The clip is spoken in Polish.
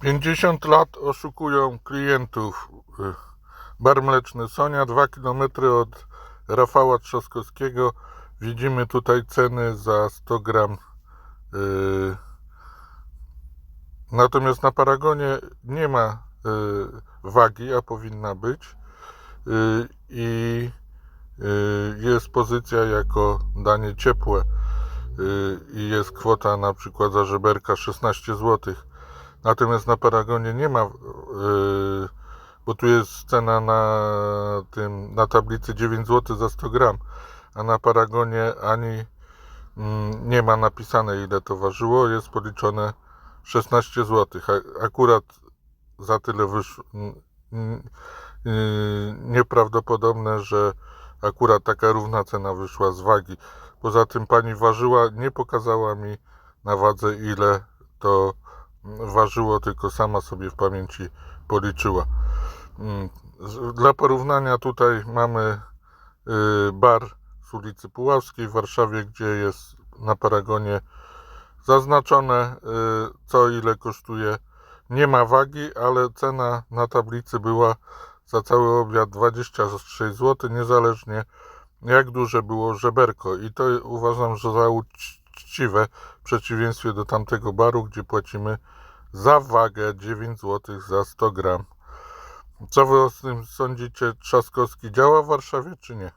50 lat oszukują klientów. Y, Bar mleczny Sonia, 2 km od Rafała Trzaskowskiego. Widzimy tutaj ceny za 100 gram. y, Natomiast na paragonie nie ma y, wagi, a powinna być. I jest pozycja jako danie ciepłe. I jest kwota na przykład za żeberka 16 zł. Natomiast na Paragonie nie ma, yy, bo tu jest cena na tym, na tablicy 9 zł za 100 gram, a na Paragonie ani mm, nie ma napisane ile to ważyło, jest policzone 16 zł. Akurat za tyle wyszło yy, nieprawdopodobne, że akurat taka równa cena wyszła z wagi. Poza tym pani ważyła, nie pokazała mi na wadze ile to ważyło, tylko sama sobie w pamięci policzyła. Mm, Dla porównania tutaj mamy y, bar z ulicy Puławskiej w Warszawie, gdzie jest na paragonie zaznaczone y, co ile kosztuje. Nie ma wagi, ale cena na tablicy była za cały obiad 26 zł, niezależnie jak duże było żeberko. I to uważam, że za uczciwe przeciwieństwie do tamtego baru, gdzie płacimy za wagę 9 zł za 100 gram. Co wy o tym sądzicie? Trzaskowski działa w Warszawie czy nie?